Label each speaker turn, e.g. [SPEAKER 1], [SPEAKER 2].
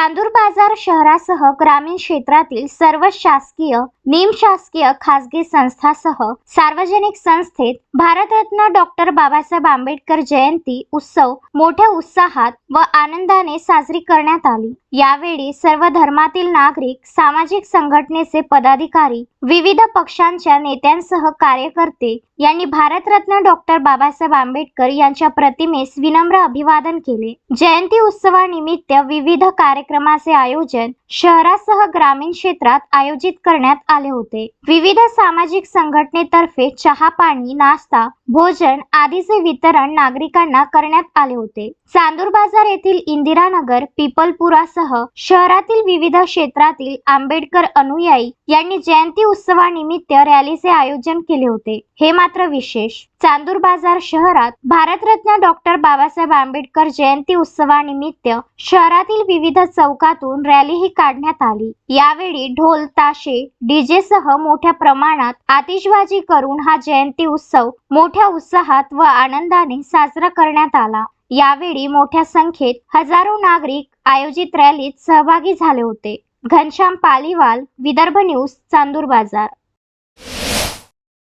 [SPEAKER 1] चांदूर बाजार शहरासह ग्रामीण क्षेत्रातील सर्व शासकीय निमशासकीय खासगी संस्थासह सार्वजनिक संस्थेत भारतरत्न डॉक्टर बाबासाहेब आंबेडकर जयंती उत्सव मोठ्या उत्साहात व आनंदाने साजरी करण्यात आली. यावेळी सर्व धर्मातील नागरिक सामाजिक संघटनेचे पदाधिकारी विविध पक्षांच्या नेत्यांसह कार्यकर्ते यांनी भारतरत्न डॉक्टर बाबासाहेब आंबेडकर यांच्या प्रतिमेस विनम्र अभिवादन केले. जयंती उत्सवानिमित्त विविध कार्यक्रमाचे आयोजन शहरासह ग्रामीण क्षेत्रात आयोजित करण्यात आले होते. विविध सामाजिक संघटनेतर्फे चहा पाणी नाश्ता भोजन आदीचे वितरण नागरिकांना करण्यात आले होते. चांदूर बाजार येथील इंदिरानगर पिपलपुरासह शहरातील विविध क्षेत्रातील आंबेडकर अनुयायी यांनी जयंती उत्सवानिमित्त रॅलीचे आयोजन केले होते. हे मात्र विशेष. चांदूर बाजार शहरात भारतरत्न डॉक्टर बाबासाहेब आंबेडकर जयंती उत्सवानिमित्त शहरातील विविध चौकातून रॅली ही काढण्यात आली. यावेळी ढोल ताशे डीजे सह मोठ्या प्रमाणात आतिषबाजी करून हा जयंती उत्सव मोठ्या उत्साहात व आनंदाने साजरा करण्यात आला. यावेळी मोठ्या संख्येत हजारो नागरिक आयोजित रॅलीत सहभागी झाले होते. घनश्याम पालीवाल विदर्भ न्यूज चांदूर बाजार.